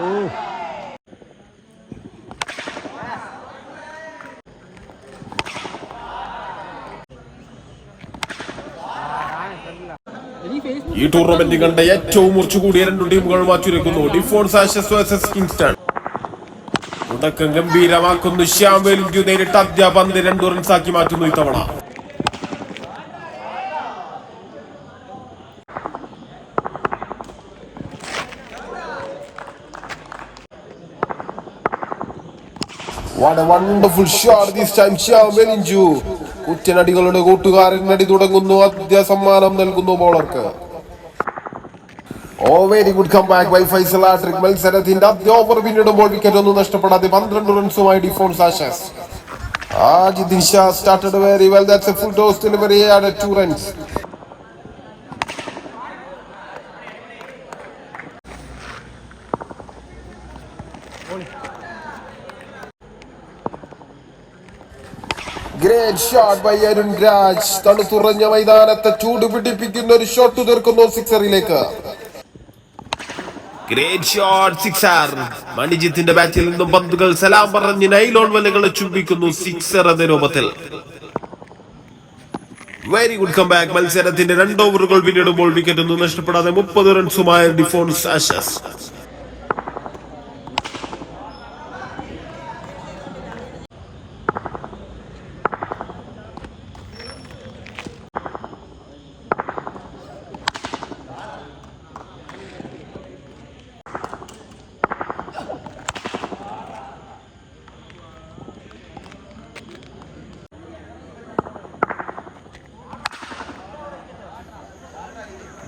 ഈ ടൂർണമെന്റ് കണ്ട ഏറ്റവും മുറിച്ചു കൂടിയ രണ്ടു ടീമുകൾ മാറ്റിരിക്കുന്നു ഡിഫോൺസ് ആഷസ് വേഴ്സസ് കിങ്സ്റ്റൺ തുടക്കം ഗംഭീരമാക്കുന്നു. ശ്യാം വേലിന്റെ നേരിട്ട് ആദ്യ പന്ത് രണ്ടു റൺസാക്കി മാറ്റുന്നു ഇത്തവണ. What a wonderful shot this time Shyam വെലിഞ്ചു കുറ്റനടികളുടെ കൂട്ടുകാരൻ നടി തുടങ്ങുന്നു. ആദ്യ സമ്മാനം നൽകുന്നു ബോളർക്ക് ഓ very good come back by Faisal ആട്രിക് മത്സരത്തിന്റെ ആദ്യ ഓവർ പിന്നിടുമ്പോൾ വിക്കറ്റ് ഒന്നും നഷ്ടപ്പെടാതെ പന്ത്രണ്ട് റൺസുമായി ഡിഫോൾസ് Asha's Ajidin Shah started very well that's a full toss delivery add two runs great shot by Arun Raj തണുത്തുറഞ്ഞ മൈതാനത്തെ ചൂട് പിടിപ്പിക്കുന്ന ഒരു ഷോട്ട് തീർക്കുന്നു സിക്സറിലേക്ക്. ഗ്രേറ്റ് ഷോട്ട് സിക്സർ മണിജിത്തിന്റെ ബാറ്റിൽ നിന്നും പന്തുകൾ സലാം പറഞ്ഞ് നൈലോൺ വലകളെ ചുംബിക്കുന്നു സിക്സർ എന്ന രൂപത്തിൽ. വെരി ഗുഡ് കം ബാക്ക് മത്സരത്തിന്റെ രണ്ട് ഓവറുകൾ പിന്നിടുമ്പോൾ വിക്കറ്റ് ഒന്നും നഷ്ടപ്പെടാതെ മുപ്പത് റൺസുമായ ഡിഫോൺസ് ആഷസ്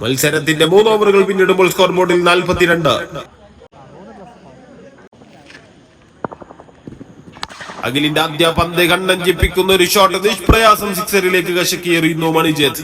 മത്സരത്തിന്റെ മൂന്ന് ഓവറുകൾ പിന്നിടുമ്പോൾ സ്കോർ ബോർഡിൽ നാൽപ്പത്തിരണ്ട്. അഖിലിന്റെ ആദ്യ പന്ത് കണ്ണഞ്ചിപ്പിക്കുന്ന ഒരു ഷോട്ട് നിഷ്പ്രയാസം സിക്സറിലേക്ക് കശക്കിയെറിയുന്നു മണിജേത്.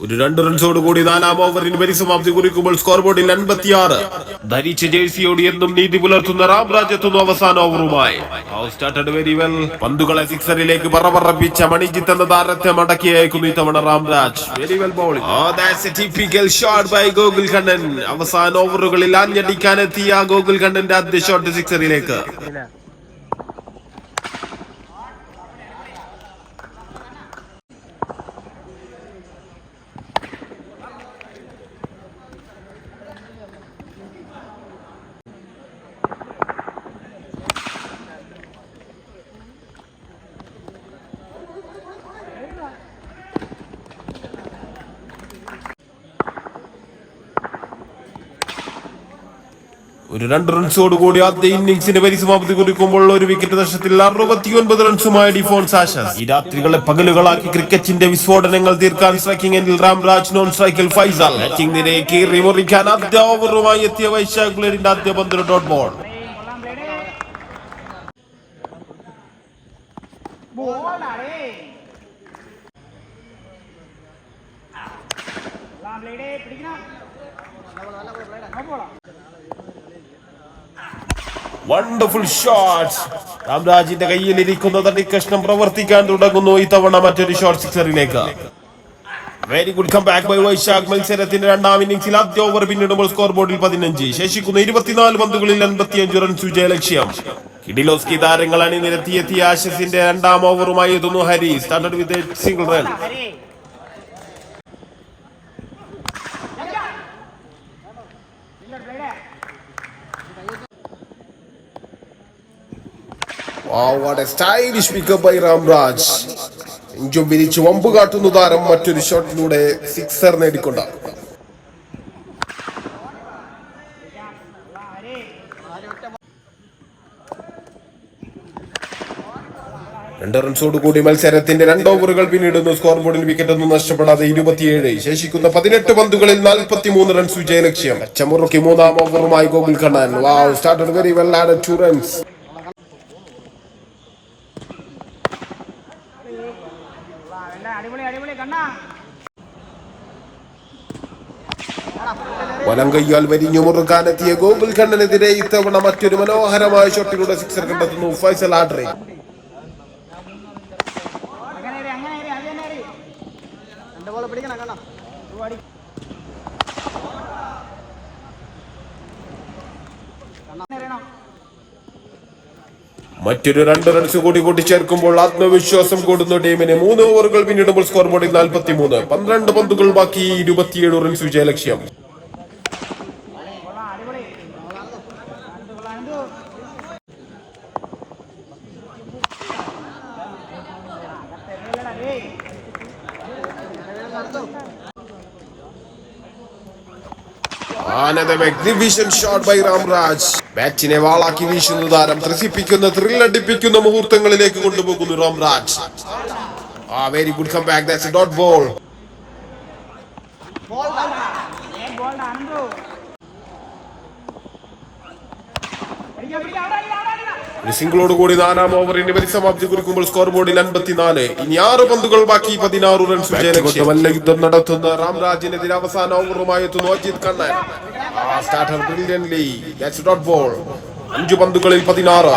ഒരു രണ്ട് റൺസോട് കൂടി നാലാം ഓവറിന് പരിസമാപ്തി കുറിക്കുമ്പോൾ സ്കോർ ബോർഡിൽ അൻപത്തിയാറ്. ധരിച്ച ജേഴ്സിയോട് എന്നും നീതി പുലർത്തുന്ന രാംരാജ് എത്തുന്നു അവസാന ഓവറുമായി വെരി വെൽ പന്തുകളെ സിക്സറിലേക്ക് പറപറപ്പിച്ച മണിജിത്ത് എന്ന താരത്തെ മടക്കി അയക്കുന്നു ഇത്തവണ Ramraj very well bowling shot by Gokul Kannan അവസാന ഓവറുകളിൽ ആഞ്ഞടിക്കാനെത്തിയ ഗോകുൽ കണ്ണന്റെ ആദ്യ ഷോട്ട് സിക്സറിലേക്ക് ഒരു രണ്ട് റൺസോട് കൂടി ആദ്യ ഇന്നിംഗ്സിന്റെ പരിസമാപ്തി കുറിക്കുമ്പോൾ ഒരു വിക്കറ്റ് നഷ്ടത്തിൽ അറുപത്തിയൊൻപത് റൺസുമായി ഡിഫോൺസ് ആഷസ് ഈ രാത്രികളെ പകലുകളാക്കി ക്രിക്കറ്റിന്റെ വിസ്ഫോടനങ്ങൾ തീർക്കാൻ സ്ട്രൈക്കിംഗ് രാംരാജ് നോൺ സ്ട്രൈക്കിൽ ഫൈസൽ ബാറ്റിംഗ് നിരയെ കീറി മുറിക്കാൻ ആദ്യ ഓവറുമായി എത്തിയ വൈശാഖ് ആദ്യ പന്തിന് ഡോട്ട് ബോൾ പിടിക്കണം വണ്ടർഫുൾ ഷോട്ട് രാംരാജിന്റെ കയ്യിൽ ഇരിക്കുന്ന തടിക്കഷ്ണം പ്രവർത്തിക്കാൻ തുടങ്ങുന്നു. ഇത്തവണ മറ്റൊരു shot സിക്സറിലേക്ക് very good come back by Vaishakh മത്സരത്തിന്റെ രണ്ടാം ഇന്നിംഗ്സിൽ ആദ്യ ഓവർ പിന്നിടുമ്പോൾ സ്കോർ ബോർഡിൽ പതിനഞ്ച്. ശേഷിക്കുന്ന ഇരുപത്തിനാല് പന്തുകളിൽ അൻപത്തിയഞ്ച് റൺസ് വിജയലക്ഷ്യം. കിഡിലോസ്കി താരങ്ങൾ അണിനിരത്തിയെത്തിയ ആശസിന്റെ രണ്ടാം ഓവറുമായി എത്തുന്നു Hari started with single run Wow, a stylish stylish by Ramraj. ഇഞ്ചും വിരിച്ച് വമ്പ് കാട്ടുന്നു താരം മറ്റൊരു ഷോട്ടിലൂടെ സിക്സർ നേടിക്കൊണ്ട. രണ്ട് റൺസോട് കൂടി മത്സരത്തിന്റെ രണ്ട് ഓവറുകൾ പിന്നിടുന്നു. സ്കോർ ബോർഡിൽ വിക്കറ്റൊന്നും നഷ്ടപ്പെടാതെ ഇരുപത്തിയേഴ്. ശേഷിക്കുന്ന പതിനെട്ട് പന്തുകളിൽ നാൽപ്പത്തി മൂന്ന് റൺസ് വിജയലക്ഷ്യം. ചമുറുക്കി മൂന്നാം ഓവറുമായി Gokul Kannan. Wow started very well add two runs വലങ്കയ്യാൽ വരിഞ്ഞു മുറുകാനെത്തിയ ഗോകുൽ ഖണ്ഡനെതിരെ ഇത്തവണ മറ്റൊരു മനോഹരമായ ഷോട്ടിലൂടെ സിക്സർ കണ്ടെത്തുന്നു ഫൈസൽ ആഡ്രി അങ്ങനെ മറ്റൊരു രണ്ട് റൺസ് കൂടി കൂട്ടിച്ചേർക്കുമ്പോൾ ആത്മവിശ്വാസം കൂടുന്ന ടീമിന് മൂന്ന് ഓവറുകൾ പിന്നിടുമ്പോൾ സ്കോർ ബോർഡിൽ നാൽപ്പത്തി മൂന്ന് പന്ത്രണ്ട് പന്തുകൾ ബാക്കി ഇരുപത്തിയേഴ് റൺസ് വിജയലക്ഷ്യം. ആനന്ദം എക്സിബിഷൻ ഷോട്ട് ബൈ രാംരാജ് ബാറ്റിനെ വാളാക്കി വീശുന്ന താരം ത്രസിപ്പിക്കുന്ന ത്രില്ലടിപ്പിക്കുന്ന മുഹൂർത്തങ്ങളിലേക്ക് കൊണ്ടുപോകുന്നു രാംരാജ് ആ very good come back that's dot ball. ഒരു സിംഗിളോട് കൂടി നാലാം ഓവറിന്റെ പരിസമാപ്തി കുറിക്കുമ്പോൾ സ്കോർ ബോർഡിൽ അൻപത്തിനാല്. ഇനി ആറ് പന്തുകൾ ബാക്കി പതിനാറ് റൺസ് വല്ല യുദ്ധം നടത്തുന്ന രാംരാജിനെതിരെ അവസാന ഓവറുമായി എത്തുന്നു Ajith Kannan. Starter brilliantly that's dot ball അഞ്ചു പന്തുകളിൽ പതിനാറ്.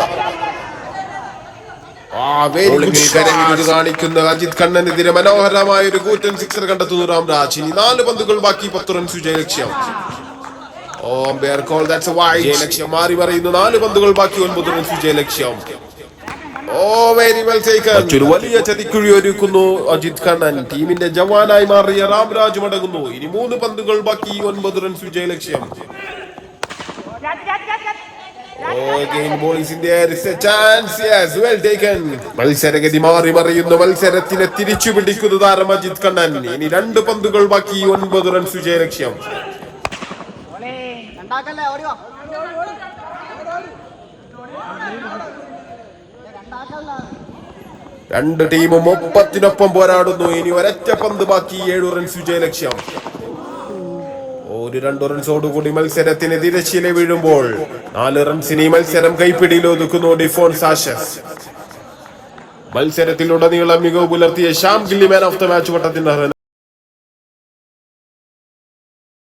കാണിക്കുന്ന അജിത് കണ്ണനെതിരെ മനോഹരമായ ഒരു കൂറ്റൻ സിക്സർ കണ്ടെത്തുന്നു രാംരാജ്. ഇനി നാല് പന്തുകൾ ബാക്കി പത്ത് റൺസ് വിജയ ലക്ഷ്യം oh umpire call that's wide ലക്ഷ്യം മാറി പറയുന്നു നാല് പന്തുകൾ ബാക്കി ഒൻപത് റൺസ് ജയലക്ഷ്യം ഓ വെരി വെൽ ടേക്കൺ മറ്റൊരു വലിയ ചതിക്കുഴി ഒരുക്കുന്നു. അജിത് കണ്ണൻ ടീമിന്റെ ജവാനായി മാറിയ രാംരാജ് മടങ്ങുന്നു. ഇനി മൂന്ന് പന്തുകൾ ബാക്കി. ഒൻപത് റൺസ് well taken. മത്സരഗതി മാറി മറിയുന്നു. മത്സരത്തിനെ തിരിച്ചു പിടിക്കുന്നു താരം അജിത് കണ്ണൻ ഇനി രണ്ട് പന്തുകൾ ബാക്കി. ഒൻപത് റൺസ് വിജയലക്ഷ്യം ലക്ഷ്യം. രണ്ടാക്കല്ലേ, ഓടി വാ. രണ്ട് ടീമും ഒപ്പത്തിനൊപ്പം പോരാടുന്നു. ഇനി ഒരൊറ്റ പന്ത് ബാക്കി. ഏഴു റൺസ് വിജയലക്ഷ്യം. ഒരു രണ്ട് റൺസോടുകൂടി മത്സരത്തിന് തിരശ്ശീല വീഴുമ്പോൾ നാല് റൺസിന് മത്സരം കൈപ്പിടിയിൽ ഒതുക്കുന്നു ഡിഫോൺ സാഷസ് മത്സരത്തിലുടനീളം മികവ് പുലർത്തിയ Shyam Gilli man of the match വട്ടത്തിന്റെ